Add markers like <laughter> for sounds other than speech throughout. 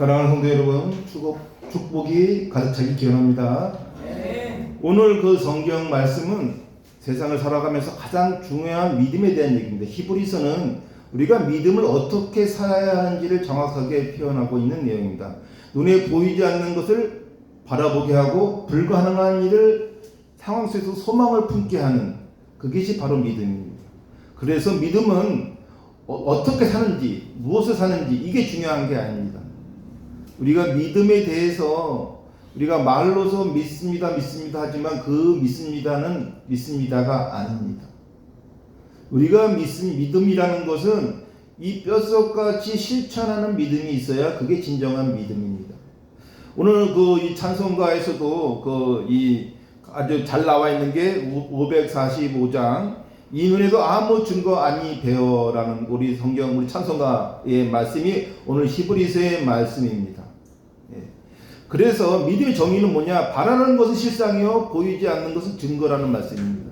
사랑하는 성도 여러분, 축복, 축복이 가득 차길 기원합니다. 오늘 그 성경 말씀은 세상을 살아가면서 가장 중요한 믿음에 대한 얘기입니다. 히브리서는 우리가 믿음을 어떻게 살아야 하는지를 정확하게 표현하고 있는 내용입니다. 눈에 보이지 않는 것을 바라보게 하고 불가능한 일을 상황 속에서 소망을 품게 하는 그것이 바로 믿음입니다. 그래서 믿음은 어, 떻게 사는지, 무엇을 사는지 이게 중요한 게 아닙니다. 우리가 믿음에 대해서 우리가 말로서 믿습니다, 믿습니다 하지만 그 믿습니다는 믿습니다가 아닙니다. 우리가 믿음, 믿음이라는 것은 이 뼛속같이 실천하는 믿음이 있어야 그게 진정한 믿음입니다. 오늘 그이 찬송가에서도 그 이 아주 잘 나와 있는 게 545장 이 눈에도 아무 증거 아니 배어라는 우리 성경 우리 찬송가의 말씀이 오늘 히브리서의 말씀입니다. 예. 그래서 믿음의 정의는 뭐냐? 바라는 것은 실상이요 보이지 않는 것은 증거라는 말씀입니다.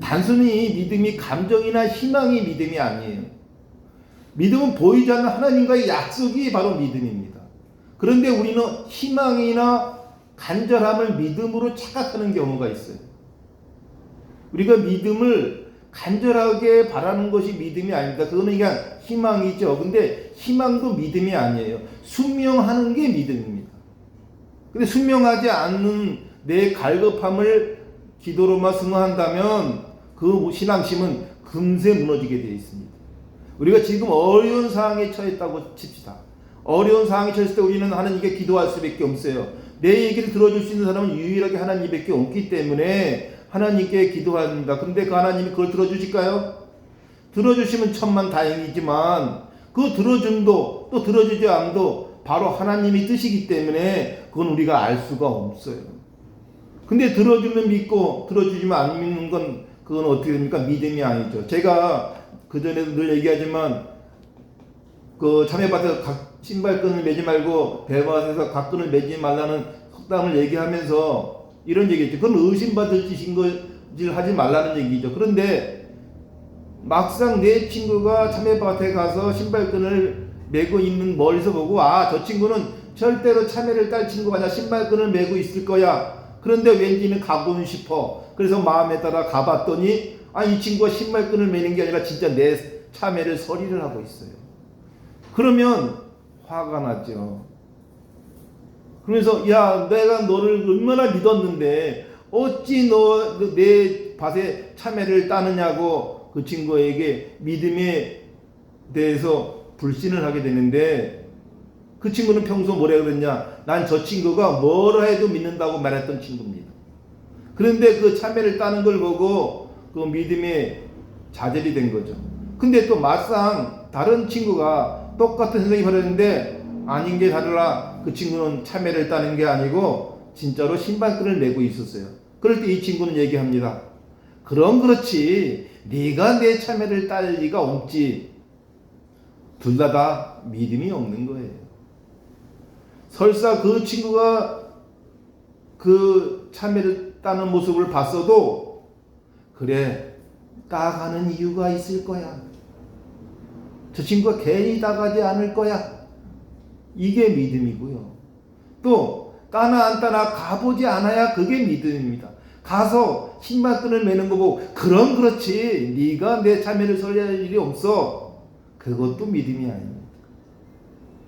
단순히 믿음이 감정이나 희망이 믿음이 아니에요. 믿음은 보이지 않는 하나님과의 약속이 바로 믿음입니다. 그런데 우리는 희망이나 간절함을 믿음으로 착각하는 경우가 있어요. 우리가 믿음을 간절하게 바라는 것이 믿음이 아닙니다. 그거는 그냥 희망이죠. 근데 희망도 믿음이 아니에요. 순명하는 게 믿음입니다. 근데 순명하지 않는 내 갈급함을 기도로만 승화한다면 그 신앙심은 금세 무너지게 되어 있습니다. 우리가 지금 어려운 상황에 처했다고 칩시다. 어려운 상황에 처했을 때 우리는 하나님께 기도할 수밖에 없어요. 내 얘기를 들어줄 수 있는 사람은 유일하게 하나님밖에 없기 때문에 하나님께 기도합니다. 근데 그 하나님이 그걸 들어주실까요? 들어주시면 천만 다행이지만 그 들어줌도 또 들어주지 않도 바로 하나님이 뜻이기 때문에 그건 우리가 알 수가 없어요. 근데 들어주면 믿고 들어주지만 안 믿는 건 그건 어떻게 됩니까? 믿음이 아니죠. 제가 그전에도 늘 얘기하지만 그 참외밭에서 각 신발끈을 매지 말고 배밭에서 각끈을 매지 말라는 속담을 얘기하면서 이런 얘기했죠. 그건 의심받을 짓인 거질 하지 말라는 얘기죠. 그런데 막상 내 친구가 참외밭에 가서 신발끈을 메고 있는 멀리서 보고 아 저 친구는 절대로 참외를 딸 친구가 아니라 신발끈을 메고 있을 거야. 그런데 왠지는 가고는 싶어. 그래서 마음에 따라 가봤더니 아 이 친구가 신발끈을 매는 게 아니라 진짜 내 참외를 서리를 하고 있어요. 그러면 화가 나죠. 그래서 야 내가 너를 얼마나 믿었는데 어찌 너 내 밭에 참외를 따느냐고 그 친구에게 믿음에 대해서 불신을 하게 되는데 그 친구는 평소 뭐라 그랬냐 난 저 친구가 뭐라 해도 믿는다고 말했던 친구입니다. 그런데 그 참외를 따는 걸 보고 그 믿음에 좌절이 된 거죠. 근데 또 막상 다른 친구가 똑같은 선생이 벌였는데 아닌 게 다르라 그 친구는 참외를 따는 게 아니고 진짜로 신발끈을 메고 있었어요. 그럴 때 이 친구는 얘기합니다. 그럼 그렇지 네가 내 참외를 딸 리가 없지. 둘 다 다 믿음이 없는 거예요. 설사 그 친구가 그 참외를 따는 모습을 봤어도 그래 따가는 이유가 있을 거야. 저 친구가 괜히 따가지 않을 거야. 이게 믿음이고요. 또 따나 안 따나 가보지 않아야 그게 믿음입니다. 가서 신발끈을 매는 거고 그럼 그렇지 네가 내 참여를 설레할 일이 없어. 그것도 믿음이 아닙니다.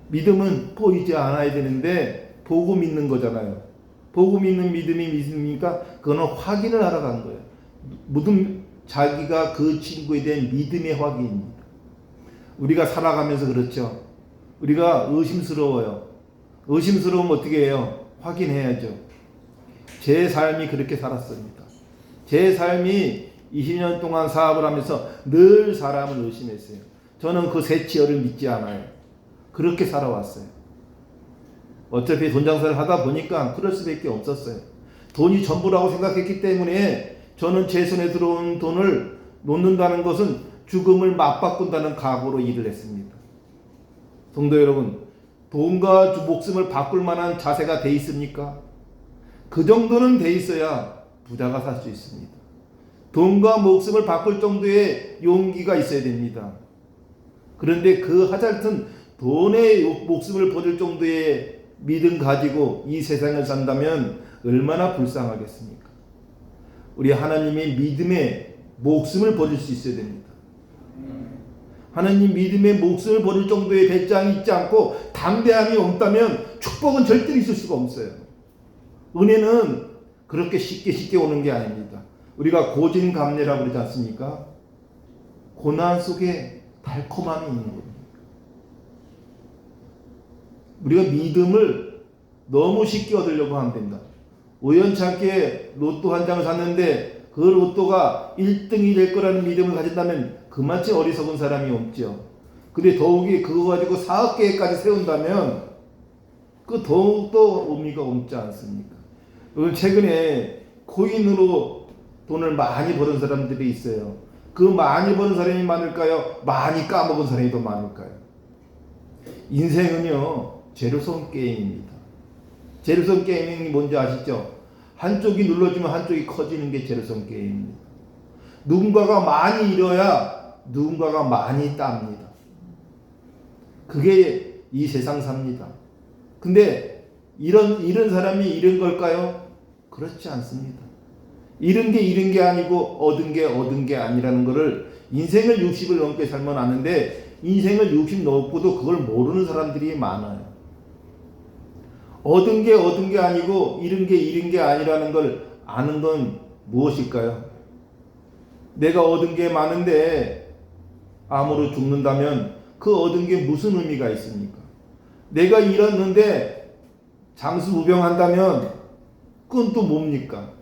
믿음은 보이지 않아야 되는데 보고 믿는 거잖아요. 보고 믿는 믿음이 믿음이니까 그거는 확인을 하러 간 거예요. 무슨 자기가 그 친구에 대한 믿음의 확인입니다. 우리가 살아가면서 그렇죠. 우리가 의심스러워요. 의심스러우면 어떻게 해요? 확인해야죠. 제 삶이 그렇게 살았습니다. 제 삶이 20년 동안 사업을 하면서 늘 사람을 의심했어요. 저는 그 세치어를 믿지 않아요. 그렇게 살아왔어요. 어차피 돈 장사를 하다 보니까 그럴 수밖에 없었어요. 돈이 전부라고 생각했기 때문에 저는 제 손에 들어온 돈을 놓는다는 것은 죽음을 맞바꾼다는 각오로 일을 했습니다. 성도 여러분, 돈과 목숨을 바꿀 만한 자세가 돼 있습니까? 그 정도는 돼 있어야 부자가 살 수 있습니다. 돈과 목숨을 바꿀 정도의 용기가 있어야 됩니다. 그런데 그 하잘튼 돈에 목숨을 버릴 정도의 믿음 가지고 이 세상을 산다면 얼마나 불쌍하겠습니까? 우리 하나님의 믿음에 목숨을 버릴 수 있어야 됩니다. 하나님 믿음에 목숨을 버릴 정도의 배짱이 있지 않고 담대함이 없다면 축복은 절대로 있을 수가 없어요. 은혜는 그렇게 쉽게 쉽게 오는 게 아닙니다. 우리가 고진감래라고 그러지 않습니까? 고난 속에 달콤함이 있는 겁니다. 우리가 믿음을 너무 쉽게 얻으려고 하면 된다. 우연찮게 로또 한 장을 샀는데 그 로또가 1등이 될 거라는 믿음을 가진다면 그만치 어리석은 사람이 없죠. 근데 더욱이 그거 가지고 사업 계획까지 세운다면 그 더욱더 의미가 없지 않습니까? 최근에 코인으로 돈을 많이 버는 사람들이 있어요. 그 많이 버는 사람이 많을까요? 많이 까먹은 사람이 더 많을까요? 인생은요, 제로섬 게임입니다. 제로섬 게임이 뭔지 아시죠? 한쪽이 눌러주면 한쪽이 커지는 게 제로섬 게임입니다. 누군가가 많이 잃어야 누군가가 많이 땁니다. 그게 이 세상 삽니다. 근데 이런 이런 사람이 잃은 걸까요? 그렇지 않습니다. 잃은 게 잃은 게 아니고 얻은 게 얻은 게 아니라는 것을 인생을 60을 넘게 살면 아는데 인생을 60 넘고도 그걸 모르는 사람들이 많아요. 얻은 게 얻은 게 아니고 잃은 게 잃은 게 아니라는 걸 아는 건 무엇일까요? 내가 얻은 게 많은데 암으로 죽는다면 그 얻은 게 무슨 의미가 있습니까? 내가 잃었는데 장수무병한다면 그건 또 뭡니까?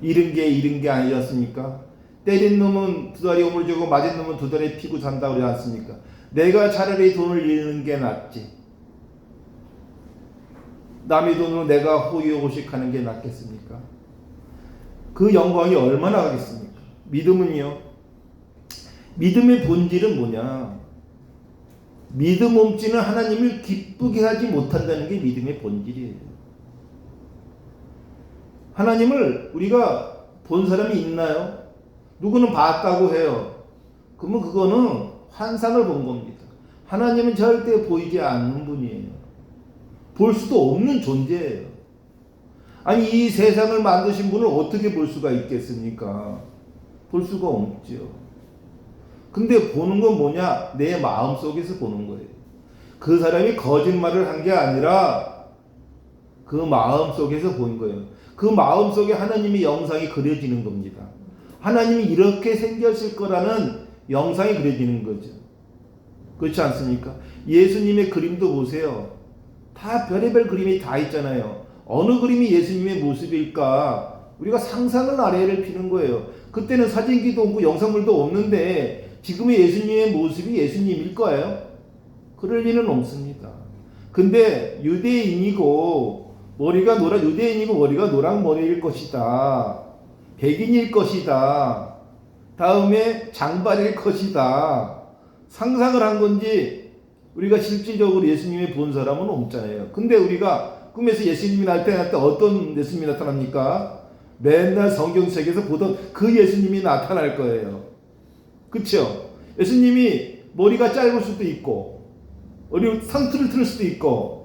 잃은 게 잃은 게 아니었습니까? 때린 놈은 두 다리 오물주고 맞은 놈은 두 다리 피고 산다고 그러지 않습니까? 내가 차라리 돈을 잃는 게 낫지. 남의 돈으로 내가 호의호식하는 게 낫겠습니까? 그 영광이 얼마나 가겠습니까? 믿음은요. 믿음의 본질은 뭐냐? 믿음 없지는 하나님을 기쁘게 하지 못한다는 게 믿음의 본질이에요. 하나님을 우리가 본 사람이 있나요? 누구는 봤다고 해요. 그러면 그거는 환상을 본 겁니다. 하나님은 절대 보이지 않는 분이에요. 볼 수도 없는 존재예요. 아니 이 세상을 만드신 분을 어떻게 볼 수가 있겠습니까? 볼 수가 없죠. 근데 보는 건 뭐냐? 내 마음 속에서 보는 거예요. 그 사람이 거짓말을 한 게 아니라 그 마음 속에서 본 거예요. 그 마음 속에 하나님의 영상이 그려지는 겁니다. 하나님이 이렇게 생겼을 거라는 영상이 그려지는 거죠. 그렇지 않습니까? 예수님의 그림도 보세요. 다 별의별 그림이 다 있잖아요. 어느 그림이 예수님의 모습일까? 우리가 상상을 아래를 피는 거예요. 그때는 사진기도 없고 영상물도 없는데 지금의 예수님의 모습이 예수님일 거예요? 그럴 리는 없습니다. 근데 유대인이고 머리가 노란 유대인이고 머리가 노란 머리일 것이다. 백인일 것이다. 다음에 장발일 것이다. 상상을 한 건지 우리가 실질적으로 예수님이 본 사람은 없잖아요. 근데 우리가 꿈에서 예수님이 나타날 때 어떤 예수님이 나타납니까? 맨날 성경책에서 보던 그 예수님이 나타날 거예요. 그렇죠? 예수님이 머리가 짧을 수도 있고 어리 상투를 틀 수도 있고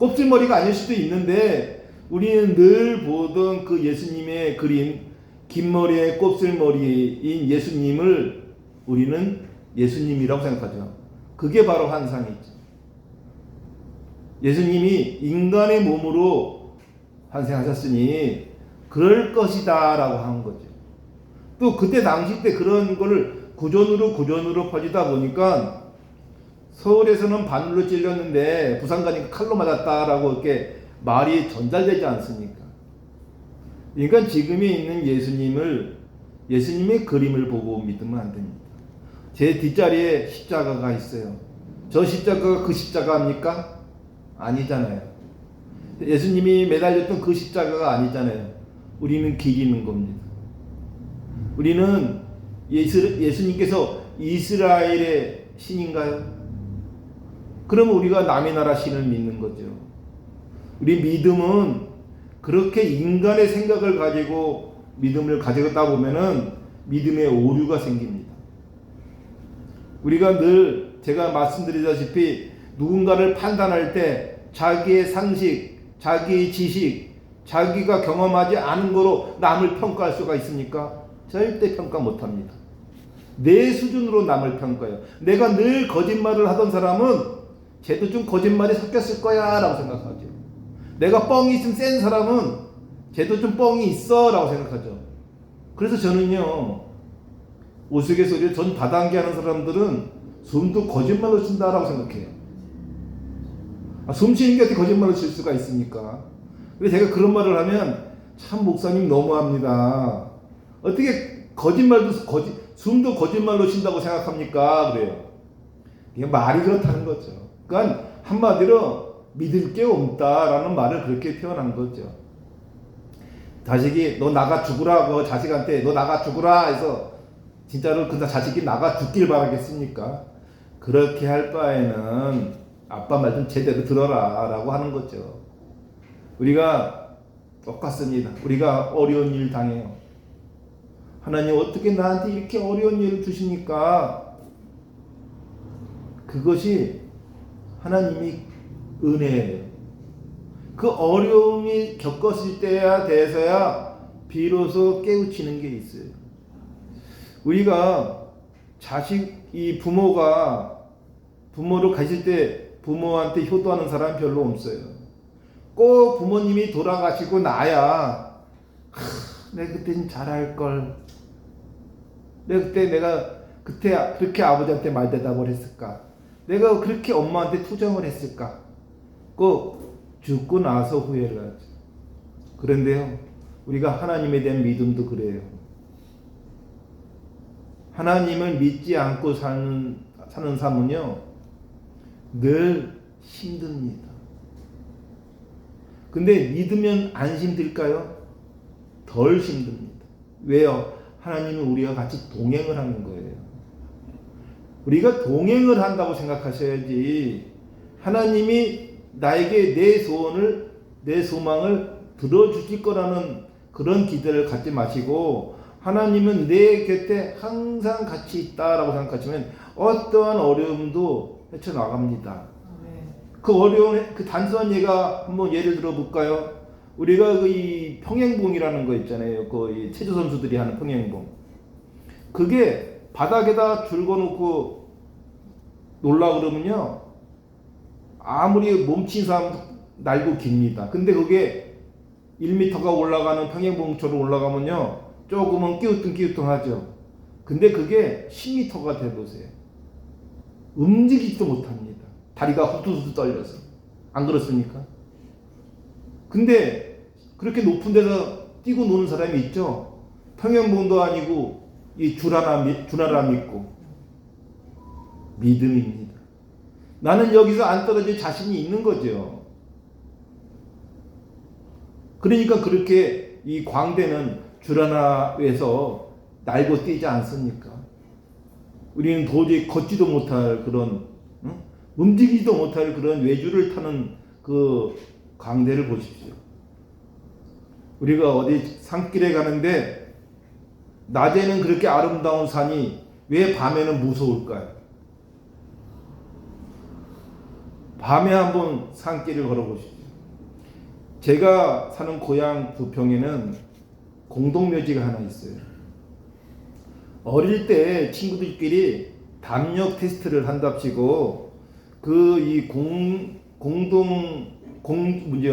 곱슬머리가 아닐 수도 있는데 우리는 늘 보던 그 예수님의 그림 긴 머리에 곱슬머리인 예수님을 우리는 예수님이라고 생각하죠. 그게 바로 환상이죠. 예수님이 인간의 몸으로 환생하셨으니 그럴 것이다 라고 한 거죠. 또 그때 당시 때 그런 거를 구전으로 구전으로 퍼지다 보니까 서울에서는 바늘로 찔렸는데 부산 가니까 칼로 맞았다라고 이렇게 말이 전달되지 않습니까? 그러니까 지금에 있는 예수님을 예수님의 그림을 보고 믿으면 안 됩니다. 제 뒷자리에 십자가가 있어요. 저 십자가가 그 십자가입니까? 아니잖아요. 예수님이 매달렸던 그 십자가가 아니잖아요. 우리는 기리는 겁니다. 우리는 예수, 예수님께서 이스라엘의 신인가요? 그러면 우리가 남의 나라 신을 믿는 거죠. 우리 믿음은 그렇게 인간의 생각을 가지고 믿음을 가져다 보면은 믿음의 오류가 생깁니다. 우리가 늘 제가 말씀드리다시피 누군가를 판단할 때 자기의 상식, 자기의 지식, 자기가 경험하지 않은 거로 남을 평가할 수가 있습니까? 절대 평가 못 합니다. 내 수준으로 남을 평가해요. 내가 늘 거짓말을 하던 사람은 쟤도 좀 거짓말이 섞였을 거야 라고 생각하죠. 내가 뻥이 있으면 센 사람은 쟤도 좀 뻥이 있어 라고 생각하죠. 그래서 저는요, 우스갯소리를 전 다단계 하는 사람들은 숨도 거짓말로 쉰다라고 생각해요. 아, 숨 쉬는 게 어떻게 거짓말로 쉴 수가 있습니까? 근데 제가 그런 말을 하면 참 목사님 너무합니다. 어떻게 거짓말도 거짓 숨도 거짓말로 쉰다고 생각합니까? 그래요. 이게 말이 그렇다는 거죠. 그러니까 한마디로 믿을 게 없다라는 말을 그렇게 표현한 거죠. 자식이 너 나가 죽으라 그 자식한테 너 나가 죽으라 해서 진짜로 그 자식이 나가 죽길 바라겠습니까? 그렇게 할 바에는 아빠 말 좀 제대로 들어라 라고 하는 거죠. 우리가 똑같습니다. 우리가 어려운 일 당해요. 하나님 어떻게 나한테 이렇게 어려운 일을 주십니까? 그것이 하나님이 은혜예요. 그 어려움이 겪었을 때야 돼서야 비로소 깨우치는 게 있어요. 우리가 자식 이 부모가 부모를 가질 때 부모한테 효도하는 사람 별로 없어요. 꼭 부모님이 돌아가시고 나야 하, 내가 좀 잘할 걸. 내가 그때 내가 그때 그렇게 아버지한테 말 대답을 했을까? 내가 그렇게 엄마한테 투정을 했을까? 꼭 죽고 나서 후회를 하죠. 그런데요, 우리가 하나님에 대한 믿음도 그래요. 하나님을 믿지 않고 사는, 사는 삶은요, 늘 힘듭니다. 근데 믿으면 안 힘들까요? 덜 힘듭니다. 왜요? 하나님은 우리와 같이 동행을 하는 거예요. 우리가 동행을 한다고 생각하셔야지 하나님이 나에게 내 소원을 내 소망을 들어주실 거라는 그런 기대를 갖지 마시고 하나님은 내 곁에 항상 같이 있다라고 생각하시면 어떠한 어려움도 헤쳐나갑니다. 그 어려운 그 단순한 예가 한번 예를 들어 볼까요? 우리가 그 이 평행봉이라는 거 있잖아요. 그 체조 선수들이 하는 평행봉. 그게 바닥에다 줄 거놓고 놀라 그러면요. 아무리 몸친 사람 날고 깁니다. 근데 그게 1m가 올라가는 평행봉처럼 올라가면요. 조금은 끼우뚱끼우뚱 하죠. 근데 그게 10m가 돼보세요. 움직이지도 못합니다. 다리가 후두후두 떨려서. 안 그렇습니까? 근데 그렇게 높은 데서 뛰고 노는 사람이 있죠. 평행봉도 아니고 이줄 하나 믿고 믿음입니다. 나는 여기서 안 떨어질 자신이 있는 거죠. 그러니까 그렇게 이 광대는 줄 하나에서 날고 뛰지 않습니까? 우리는 도저히 걷지도 못할 그런 응? 움직이지도 못할 그런 외주를 타는 그 광대를 보십시오. 우리가 어디 산길에 가는데 낮에는 그렇게 아름다운 산이 왜 밤에는 무서울까요? 밤에 한번 산길을 걸어보십시오. 제가 사는 고향 부평에는 공동묘지가 하나 있어요. 어릴 때 친구들끼리 담력 테스트를 한답시고 그 이공 공동 공 문제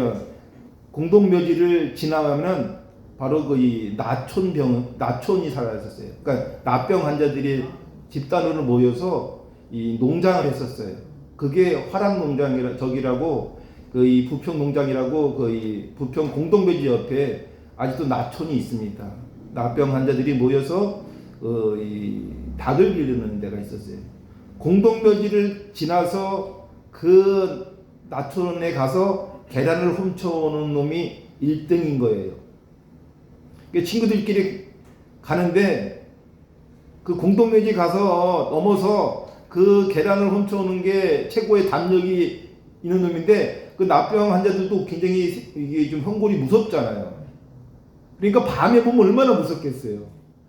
공동묘지를 지나가면 바로 그 이 나촌병 나촌이 살아있었어요. 그러니까 나병 환자들이 집단으로 모여서 이 농장을 했었어요. 그게 화랑 농장이라 저기라고 그 이 부평 농장이라고 그 이 부평 공동묘지 옆에 아직도 나촌이 있습니다. 나병 환자들이 모여서 그이 닭을 기르는 데가 있었어요. 공동묘지를 지나서 그 나촌에 가서 계란을 훔쳐오는 놈이 1등인 거예요. 친구들끼리 가는데 그 공동묘지 가서 넘어서 그 계란을 훔쳐오는 게 최고의 담력이 있는 놈인데 그 나병 환자들도 굉장히 이게 좀 현골이 무섭잖아요. 그러니까 밤에 보면 얼마나 무섭겠어요.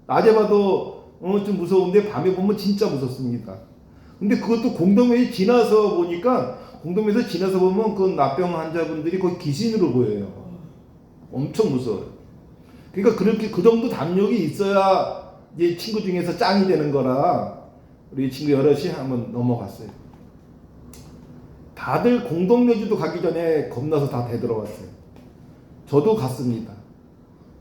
낮에 봐도 어, 좀 무서운데 밤에 보면 진짜 무섭습니다. 근데 그것도 공동묘지 지나서 보니까 공동묘지 지나서 보면 그 납병 환자분들이 거의 귀신으로 보여요. 엄청 무서워요. 그러니까 그렇게 그 정도 담력이 있어야 이제 친구 중에서 짱이 되는 거라 우리 친구 여럿이 한번 넘어갔어요. 다들 공동묘지도 가기 전에 겁나서 다 되돌아왔어요. 저도 갔습니다.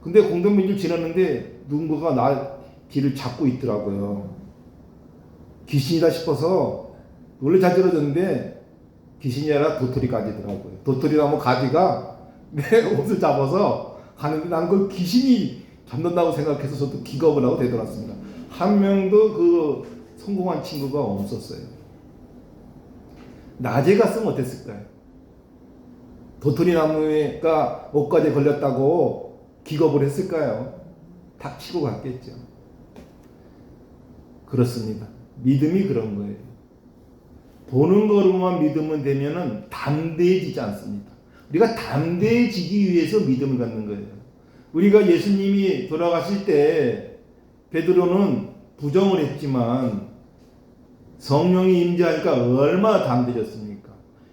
근데 공동묘지를 지났는데 누군가가 나 뒤를 잡고 있더라고요. 귀신이다 싶어서 원래 자지러졌는데 귀신이 아니라 도토리 가지더라고요. 도토리 나무 가지가 내 <laughs> 옷을 잡아서 가는데 난 그걸 귀신이 잡는다고 생각해서 저도 기겁을 하고 되돌았습니다. 한 명도 그 성공한 친구가 없었어요. 낮에 갔으면 어땠을까요? 도토리 나무가 옷까지 걸렸다고 기겁을 했을까요? 닥치고 갔겠죠. 그렇습니다. 믿음이 그런 거예요. 보는 거로만 믿으면 되면은 담대해지지 않습니다. 우리가 담대해지기 위해서 믿음을 갖는 거예요. 우리가 예수님이 돌아가실 때 베드로는 부정을 했지만 성령이 임재하니까 얼마나 담대해졌습니까?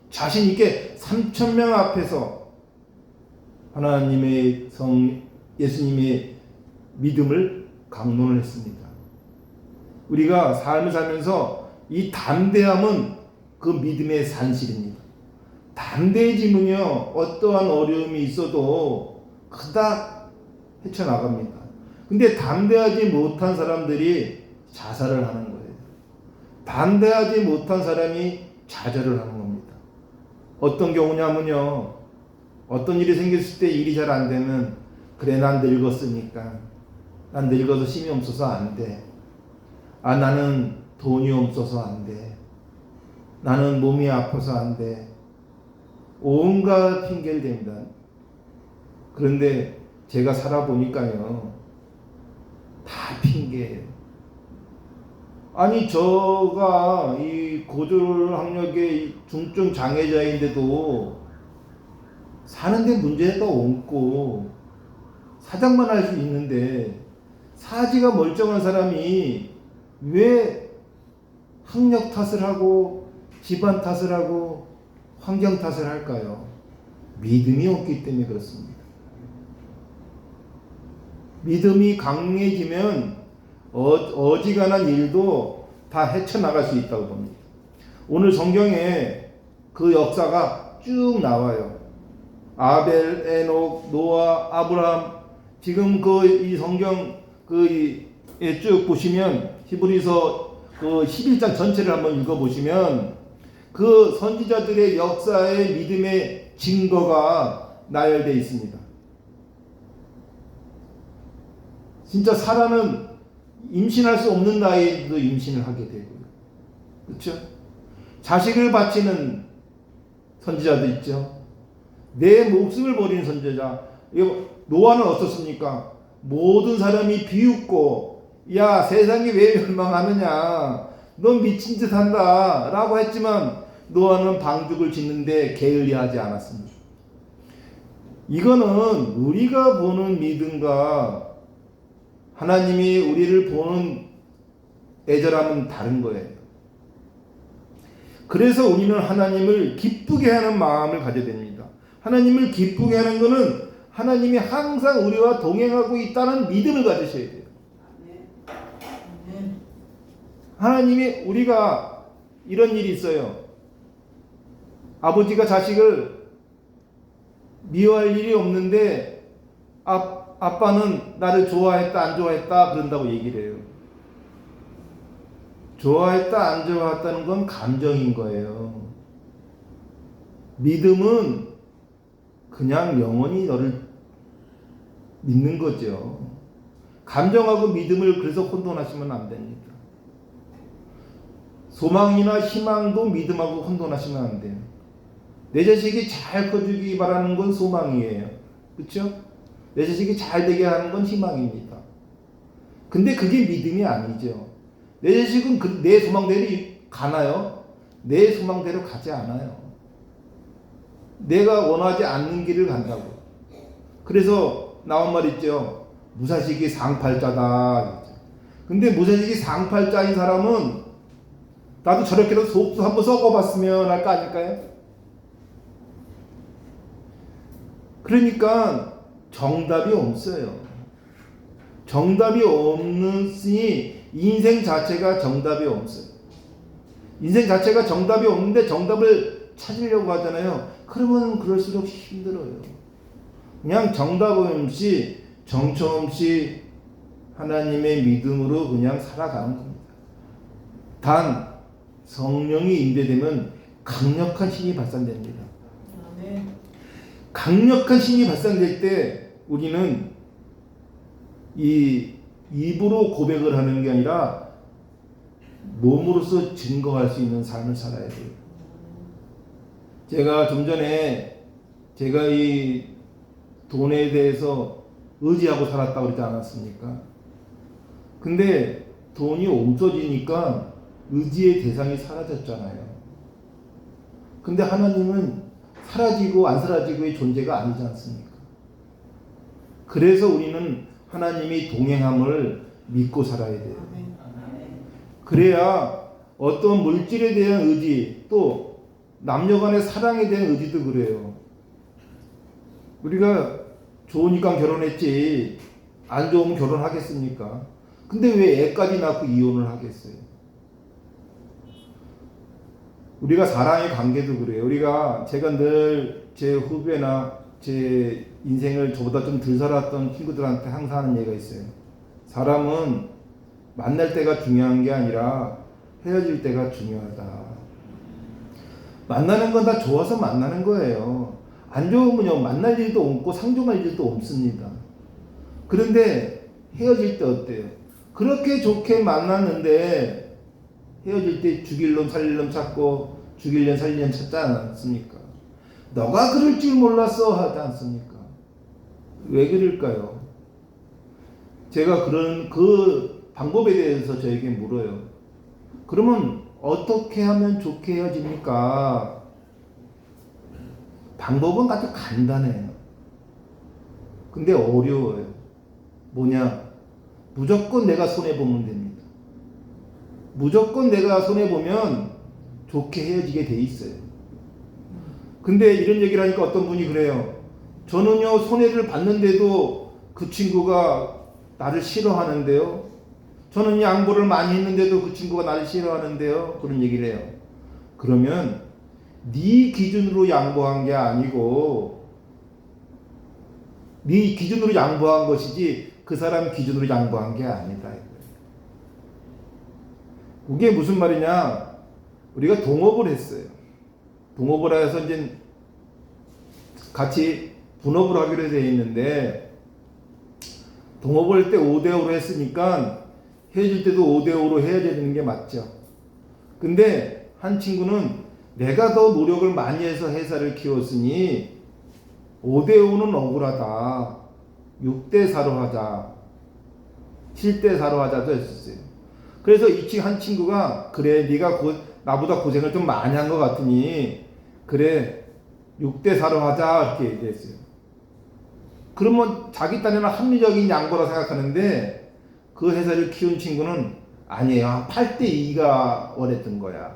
자신 있게 3천 명 앞에서 하나님의 성 예수님의 믿음을 강론을 했습니다. 우리가 삶을 살면서 이 담대함은 그 믿음의 산실입니다. 담대해지면요 어떠한 어려움이 있어도 그닥 헤쳐나갑니다. 근데 담대하지 못한 사람들이 자살을 하는 거예요. 담대하지 못한 사람이 좌절을 하는 겁니다. 어떤 경우냐면요. 어떤 일이 생겼을 때 일이 잘 안 되면 그래 난 늙었으니까 난 늙어서 힘이 없어서 안 돼. 아 나는 돈이 없어서 안 돼. 나는 몸이 아파서 안 돼. 온갖 핑계를 댑니다. 그런데 제가 살아보니까요. 다 핑계예요. 아니 저가 이 고졸 학력의 중증 장애자인데도 사는데 문제가 없고 사장만 할 수 있는데 사지가 멀쩡한 사람이 왜 학력 탓을 하고 집안 탓을 하고 환경 탓을 할까요? 믿음이 없기 때문에 그렇습니다. 믿음이 강해지면 어, 어지간한 일도 다 헤쳐나갈 수 있다고 봅니다. 오늘 성경에 그 역사가 쭉 나와요. 아벨, 에녹, 노아, 아브라함 지금 그 이 성경 그쭉 보시면 히브리서 그 11장 전체를 한번 읽어 보시면 그 선지자들의 역사의 믿음의 증거가 나열되어 있습니다. 진짜 사람은 임신할 수 없는 나이에도 임신을 하게 되고요. 그렇죠? 자식을 바치는 선지자도 있죠. 내 목숨을 버리는 선지자. 노아는 어떻습니까? 모든 사람이 비웃고 야 세상이 왜 멸망하느냐 넌 미친 듯 한다 라고 했지만 노아는 방죽을 짓는데 게을리하지 않았습니다. 이거는 우리가 보는 믿음과 하나님이 우리를 보는 애절함은 다른 거예요. 그래서 우리는 하나님을 기쁘게 하는 마음을 가져야 됩니다. 하나님을 기쁘게 하는 것은 하나님이 항상 우리와 동행하고 있다는 믿음을 가지셔야 돼요. 하나님이 우리가 이런 일이 있어요. 아버지가 자식을 미워할 일이 없는데 아, 아빠는 나를 좋아했다 안 좋아했다 그런다고 얘기를 해요. 좋아했다 안 좋아했다는 건 감정인 거예요. 믿음은 그냥 영원히 너를 믿는 거죠. 감정하고 믿음을 그래서 혼돈하시면 안 됩니다. 소망이나 희망도 믿음하고 혼돈하시면 안 돼요. 내 자식이 잘 커주기 바라는 건 소망이에요. 그렇죠? 내 자식이 잘 되게 하는 건 희망입니다. 근데 그게 믿음이 아니죠. 내 자식은 그, 내 소망대로 가나요? 내 소망대로 가지 않아요. 내가 원하지 않는 길을 간다고. 그래서 나온 말 있죠. 무사식이 상팔자다. 근데 무사식이 상팔자인 사람은 나도 저렇게라도 속도 한번 썩어봤으면 할 거 아닐까요? 그러니까 정답이 없어요. 정답이 없으니 인생 자체가 정답이 없어요. 인생 자체가 정답이 없는데 정답을 찾으려고 하잖아요. 그러면 그럴수록 힘들어요. 그냥 정답 없이 정처 없이 하나님의 믿음으로 그냥 살아가는 겁니다. 단 성령이 임재되면 강력한 힘이 발산됩니다. 아멘. 강력한 힘이 발산될 때 우리는 이 입으로 고백을 하는 게 아니라 몸으로서 증거할 수 있는 삶을 살아야 돼요. 제가 좀 전에 제가 이 돈에 대해서 의지하고 살았다고 그러지 않았습니까? 근데 돈이 없어지니까 의지의 대상이 사라졌잖아요. 근데 하나님은 사라지고 안 사라지고의 존재가 아니지 않습니까? 그래서 우리는 하나님이 동행함을 믿고 살아야 돼요. 그래야 어떤 물질에 대한 의지 또 남녀 간의 사랑에 대한 의지도 그래요. 우리가 좋으니까 결혼했지 안 좋으면 결혼하겠습니까? 근데 왜 애까지 낳고 이혼을 하겠어요? 우리가 사랑의 관계도 그래요. 우리가 제가 늘 제 후배나 제 인생을 저보다 좀 덜 살았던 친구들한테 항상 하는 얘기가 있어요. 사람은 만날 때가 중요한 게 아니라 헤어질 때가 중요하다. 만나는 건 다 좋아서 만나는 거예요. 안 좋으면요, 만날 일도 없고 상종할 일도 없습니다. 그런데 헤어질 때 어때요? 그렇게 좋게 만났는데 헤어질 때 죽일 놈 살릴 놈 찾고 죽일 년 살릴 년 찾지 않습니까? 너가 그럴 줄 몰랐어 하지 않습니까? 왜 그럴까요? 제가 그런 그 방법에 대해서 저에게 물어요. 그러면 어떻게 하면 좋게 헤어집니까? 방법은 아주 간단해요. 근데 어려워요. 뭐냐? 무조건 내가 손해보면 됩니다. 무조건 내가 손해보면 좋게 헤어지게 돼 있어요. 근데 이런 얘기를 하니까 어떤 분이 그래요. 저는요, 손해를 봤는데도 그 친구가 나를 싫어하는데요. 저는 양보를 많이 했는데도 그 친구가 나를 싫어하는데요. 그런 얘기를 해요. 그러면 네 기준으로 양보한 게 아니고 네 기준으로 양보한 것이지 그 사람 기준으로 양보한 게 아니다. 그게 무슨 말이냐? 우리가 동업을 했어요. 동업을 해서 이제 같이 분업을 하기로 되어 있는데 동업을 할때 5대5로 했으니까 헤어질 때도 5대5로 헤어져야 되는 게 맞죠. 근데 한 친구는 내가 더 노력을 많이 해서 회사를 키웠으니 5대5는 억울하다. 6대4로 하자. 7대4로 하자도 했었어요. 그래서 이 한 친구가 그래 네가 고, 나보다 고생을 좀 많이 한 것 같으니 그래 6대 4로 하자 이렇게 얘기했어요. 그러면 자기 딴에는 합리적인 양보라 생각하는데 그 회사를 키운 친구는 아니에요. 8대 2가 원했던 거야.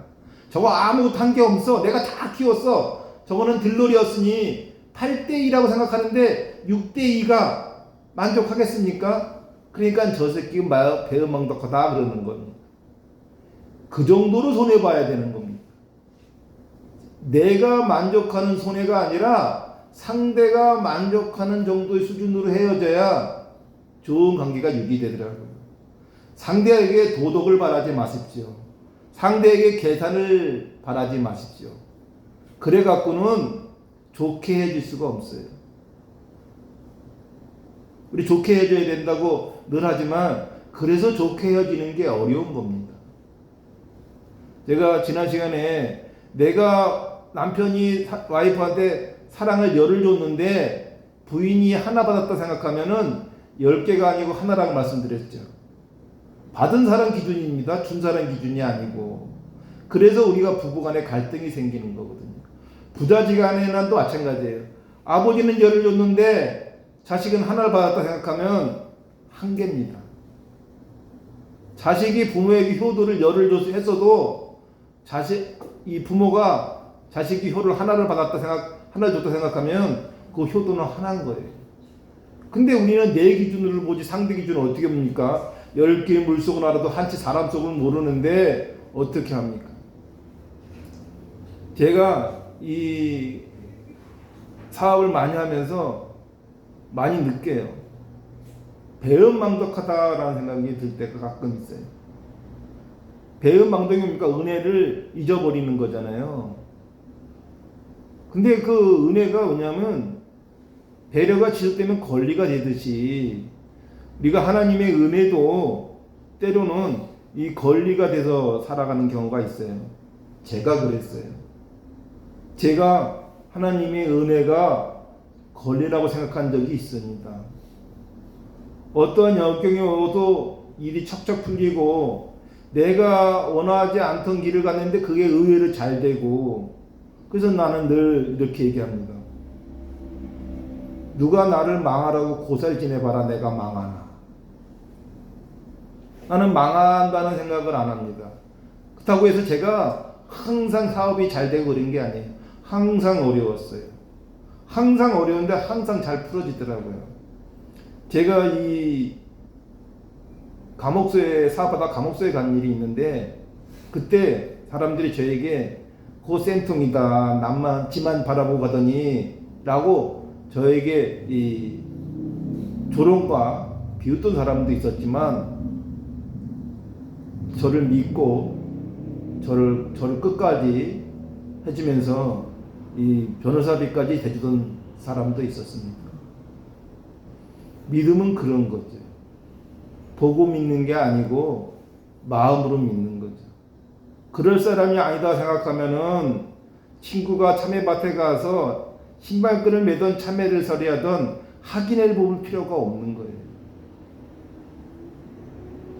저거 아무것도 한 게 없어. 내가 다 키웠어. 저거는 들러리였으니 8대 2라고 생각하는데 6대 2가 만족하겠습니까? 그러니까 저 새끼 배은망덕하다 그러는 겁니다. 그 정도로 손해봐야 되는 겁니다. 내가 만족하는 손해가 아니라 상대가 만족하는 정도의 수준으로 헤어져야 좋은 관계가 유지되더라고요. 상대에게 도덕을 바라지 마십시오. 상대에게 계산을 바라지 마십시오. 그래 갖고는 좋게 해줄 수가 없어요. 우리 좋게 해줘야 된다고 늘 하지만 그래서 좋게 헤어지는 게 어려운 겁니다. 제가 지난 시간에 내가 남편이 와이프한테 사랑을 열을 줬는데 부인이 하나 받았다 생각하면은 열 개가 아니고 하나라고 말씀드렸죠. 받은 사람 기준입니다. 준 사람 기준이 아니고. 그래서 우리가 부부 간에 갈등이 생기는 거거든요. 부자지간에는 또 마찬가지예요. 아버지는 열을 줬는데 자식은 하나를 받았다 생각하면 한계입니다. 자식이 부모에게 효도를 열을 줘서 했어도 자식 이 부모가 자식이 효를 하나를 받았다 생각 하나를 줬다 생각하면 그 효도는 하나인 거예요. 근데 우리는 내 기준으로 보지 상대 기준을 어떻게 봅니까? 열 개의 물속은 알아도 한치 사람 속은 모르는데 어떻게 합니까? 제가 이 사업을 많이 하면서 많이 느껴요. 배은망덕하다라는 생각이 들 때가 가끔 있어요. 배은망덕이 뭡니까? 은혜를 잊어버리는 거잖아요. 근데 그 은혜가 뭐냐면 배려가 지속되면 권리가 되듯이 우리가 하나님의 은혜도 때로는 이 권리가 돼서 살아가는 경우가 있어요. 제가 그랬어요. 제가 하나님의 은혜가 권리라고 생각한 적이 있습니다. 어떠한 역경이 오도 일이 척척 풀리고 내가 원하지 않던 길을 갔는데 그게 의외로 잘 되고 그래서 나는 늘 이렇게 얘기합니다. 누가 나를 망하라고 고살 지내봐라 내가 망하나. 나는 망한다는 생각을 안 합니다. 그렇다고 해서 제가 항상 사업이 잘 되고 그런 게 아니에요. 항상 어려웠어요. 항상 어려운데 항상 잘 풀어지더라고요. 제가 이 감옥소에 사업하다 감옥소에 간 일이 있는데 그때 사람들이 저에게 고센통이다 남만 지만 바라보고 가더니 라고 저에게 이 조롱과 비웃던 사람도 있었지만 저를 믿고 저를 저를 끝까지 해주면서 이 변호사비까지 대주던 사람도 있었습니다. 믿음은 그런 거죠. 보고 믿는 게 아니고 마음으로 믿는 거죠. 그럴 사람이 아니다 생각하면은 친구가 참외밭에 가서 신발끈을 매던 참외를 서리하던 확인을 볼 필요가 없는 거예요.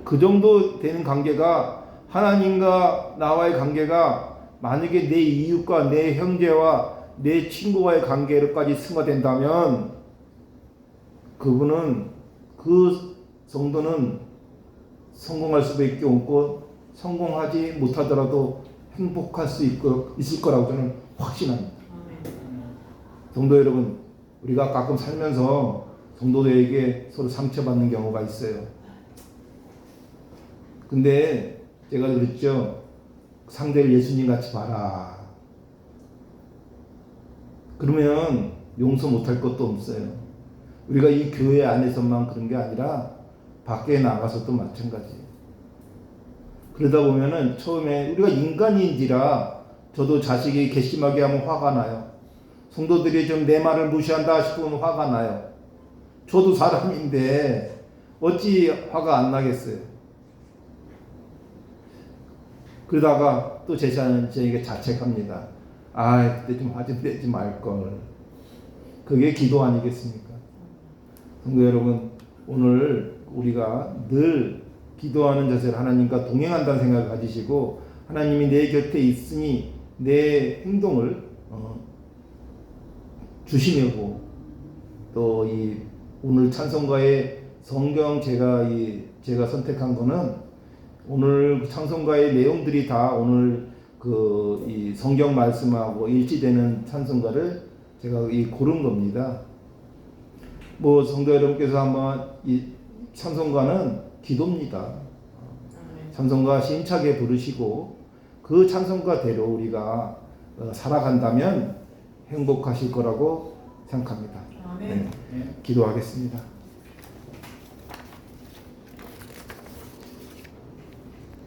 그 정도 되는 관계가 하나님과 나와의 관계가 만약에 내 이웃과 내 형제와 내 친구와의 관계로까지 승화된다면 그분은 그 정도는 성공할 수밖에 없고 성공하지 못하더라도 행복할 수 있고, 있을 거라고 저는 확신합니다. 성도 여러분, 우리가 가끔 살면서 성도들에게 서로 상처받는 경우가 있어요. 근데 제가 그랬죠. 상대를 예수님 같이 봐라. 그러면 용서 못할 것도 없어요. 우리가 이 교회 안에서만 그런 게 아니라 밖에 나가서도 마찬가지예요. 그러다 보면은 처음에 우리가 인간인지라 저도 자식이 괘씸하게 하면 화가 나요. 성도들이 좀 내 말을 무시한다 싶으면 화가 나요. 저도 사람인데 어찌 화가 안 나겠어요. 그러다가 또 제자는 저에게 자책합니다. 아, 그때 좀 화 좀 내지 말걸. 그게 기도 아니겠습니까? 성도 여러분, 오늘 우리가 늘 기도하는 자세를 하나님과 동행한다는 생각을 가지시고 하나님이 내 곁에 있으니 내 행동을 어, 주시려고 또 이 오늘 찬송가의 성경 제가 이 제가 선택한 거는 오늘 찬송가의 내용들이 다 오늘 그 이 성경 말씀하고 일치되는 찬송가를 제가 이 고른 겁니다. 뭐 성도 여러분께서 한번 이 찬송가는 기도입니다. 찬송가 심차게 부르시고 그 찬송가대로 우리가 어, 살아간다면 행복하실 거라고 생각합니다. 네, 기도하겠습니다.